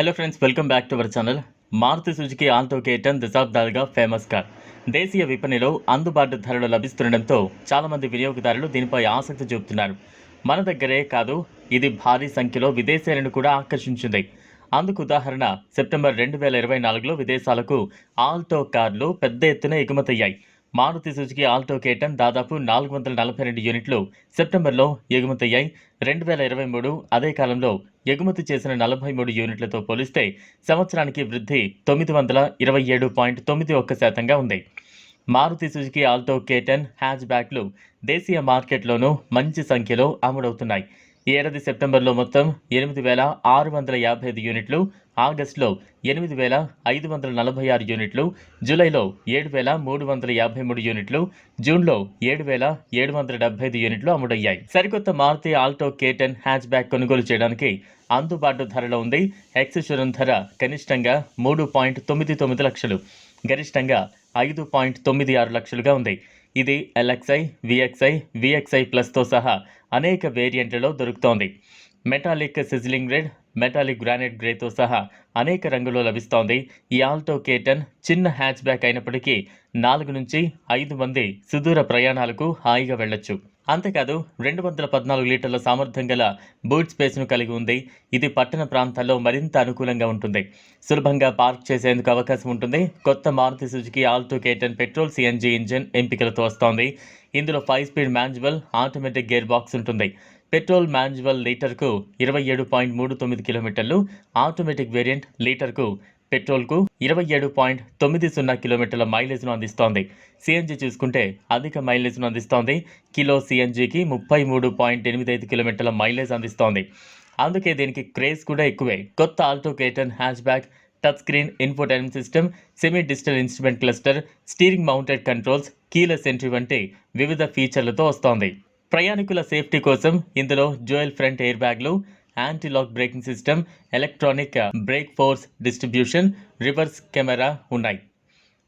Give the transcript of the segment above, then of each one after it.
Hello friends welcome back to our channel Maruti Suzuki Alto K ten దశాబ్దాలుగా famous car దేశీయ విపణిలో అందుబాటు ధరలు లభిస్తుండటంతో చాలామంది వినియోగదారులు దీనిపై ఆసక్తి చూపుతున్నారు. మన దగ్గరే కాదు ఇది భారీ సంఖ్యలో విదేశీయులను కూడా ఆకర్షించింది. అందుకు ఉదాహరణ సెప్టెంబర్ రెండు వేల ఇరవై నాలుగులో విదేశాలకు ఆల్టో కార్లు పెద్ద ఎత్తున ఎగుమతయ్యాయి. Maruti Suzuki Alto K ten దాదాపు నాలుగు వందల నలభై రెండు యూనిట్లు సెప్టెంబర్లో ఎగుమతయ్యాయి. రెండు వేల ఇరవై మూడు అదే కాలంలో ఎగుమతి చేసిన నలభై మూడు యూనిట్లతో పోలిస్తే సంవత్సరానికి వృద్ధి తొమ్మిది వందల ఇరవై ఏడు పాయింట్ తొమ్మిది ఒక్క శాతంగా ఉంది. Maruti Suzuki Alto K ten hatch బ్యాక్లు దేశీయ మార్కెట్లోనూ మంచి సంఖ్యలో అమ్ముడవుతున్నాయి. ఈ ఏడాది సెప్టెంబర్లో మొత్తం ఎనిమిది వేల ఆరు వందల యాభై ఐదు యూనిట్లు ఆగస్టులో ఎనిమిది వేల ఐదు వందల నలభై ఆరు యూనిట్లు జూలైలో ఏడు వేల మూడు వందల యాభై మూడు యూనిట్లు జూన్లో ఏడు వేల ఏడు వందల డెబ్బై ఐదు యూనిట్లు అమ్ముడయ్యాయి. సరికొత్త Maruti Alto K ten hatchback కొనుగోలు చేయడానికి అందుబాటు ధరలో ఉంది. ఎక్స్ ధర కనిష్టంగా మూడు పాయింట్ తొమ్మిది తొమ్మిది లక్షలు గరిష్టంగా ఐదు పాయింట్ తొమ్మిది ఆరు లక్షలుగా ఉంది. ఇది ఎల్ఎక్స్ఐ విఎక్స్ఐ విఎక్స్ఐ ప్లస్తో సహా అనేక వేరియంట్లలో దొరుకుతోంది. Metallic sizzling red metallic granite గ్రేతో సహా అనేక రంగుల్లో లభిస్తోంది. ఈ ఆల్టో కేటన్ చిన్న హ్యాచ్ బ్యాక్ అయినప్పటికీ నాలుగు నుంచి ఐదు మంది సుదూర ప్రయాణాలకు హాయిగా వెళ్ళొచ్చు. అంతేకాదు రెండు వందల పద్నాలుగు లీటర్ల సామర్థ్యం గల బూట్ స్పేస్ను కలిగి ఉంది. ఇది పట్టణ ప్రాంతాల్లో మరింత అనుకూలంగా ఉంటుంది. సులభంగా పార్క్ చేసేందుకు అవకాశం ఉంటుంది. కొత్త Maruti Suzuki Alto K ten petrol CNG engine ఎంపికలతో వస్తోంది. ఇందులో five speed manual automatic gear box ఉంటుంది. పెట్రోల్ మాన్యువల్ లీటర్కు ఇరవై ఏడు పాయింట్ మూడు తొమ్మిది కిలోమీటర్లు ఆటోమేటిక్ వేరియంట్ లీటర్కు పెట్రోల్కు ఇరవై ఏడు పాయింట్ తొమ్మిది సున్నా కిలోమీటర్ల మైలేజ్ను అందిస్తోంది. సిఎన్జి చూసుకుంటే అధిక మైలేజ్ను అందిస్తోంది. కిలో సిఎన్జికి ముప్పై మూడు పాయింట్ ఎనిమిది ఐదు కిలోమీటర్ల మైలేజ్ అందిస్తోంది. అందుకే దీనికి క్రేజ్ కూడా ఎక్కువే. కొత్త Alto K ten hatchback touch screen infotainment system semi digital instrument cluster steering mounted controls keyless entry వంటి వివిధ ఫీచర్లతో వస్తోంది. ప్రయాణికుల సేఫ్టీ కోసం ఇందులో జోయల్ ఫ్రంట్ ఎయిర్ బ్యాగ్లు anti lock braking system electronic brake force distribution reverse camera ఉన్నాయి.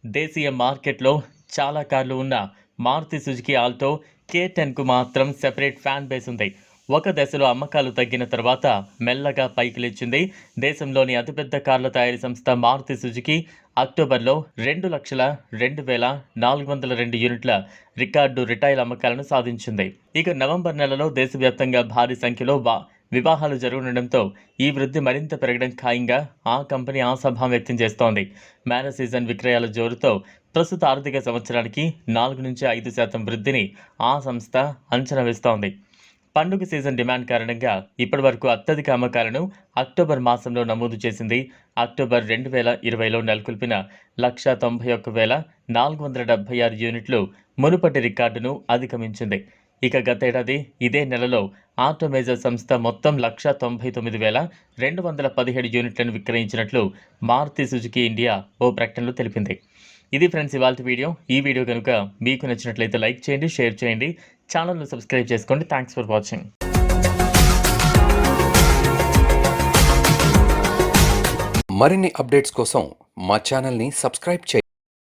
దేశీయ మార్కెట్లో చాలా కార్లు ఉన్న మారుతి సుజుకి ఆల్టో కే టెన్కు మాత్రం సెపరేట్ ఫ్యాన్ బేస్ ఉంది. ఒక దశలో అమ్మకాలు తగ్గిన తర్వాత మెల్లగా పైకి లేచింది. దేశంలోని అతిపెద్ద కార్ల తయారీ సంస్థ మారుతి సుజుకి అక్టోబర్లో రెండు లక్షల రెండు వేల నాలుగు వందల రెండు యూనిట్ల రికార్డు రిటైల్ అమ్మకాలను సాధించింది. ఇక నవంబర్ నెలలో దేశవ్యాప్తంగా భారీ సంఖ్యలో వివాహాలు జరగనుండటంతో ఈ వృద్ధి మరింత పెరగడం ఖాయంగా ఆ కంపెనీ ఆశాభావం వ్యక్తం చేస్తోంది. మ్యారేజ్ సీజన్ విక్రయాల జోరుతో ప్రస్తుత ఆర్థిక సంవత్సరానికి నాలుగు నుంచి ఐదు శాతం వృద్ధిని ఆ సంస్థ అంచనా వేస్తోంది. పండుగ సీజన్ డిమాండ్ కారణంగా ఇప్పటివరకు అత్యధిక అమ్మకాలను అక్టోబర్ మాసంలో నమోదు చేసింది అక్టోబర్ రెండు వేల ఇరవైలో నెలకొల్పిన లక్ష తొంభై ఒక్క వేల నాలుగు వందల డెబ్బై ఆరు యూనిట్లు మునుపటి రికార్డును అధిగమించింది. ఇక గతేడాది ఇదే నెలలో ఆటోమేజర్ సంస్థ మొత్తం లక్ష తొంభై తొమ్మిది వేల రెండు వందల పదిహేడు యూనిట్లను విక్రయించినట్లు మారుతి సుజుకి ఇండియా ఓ ప్రకటనలో తెలిపింది. ఇది ఫ్రెండ్స్ ఇవాళ వీడియో. ఈ వీడియో కనుక మీకు నచ్చినట్లయితే లైక్ చేయండి షేర్ చేయండి. ఛానల్ను సబ్స్క్రైబ్ చేసుకోండి. Thanks for watching. మరిన్ని అప్డేట్స్ కోసం మా ఛానల్ని సబ్స్క్రైబ్ చేయండి.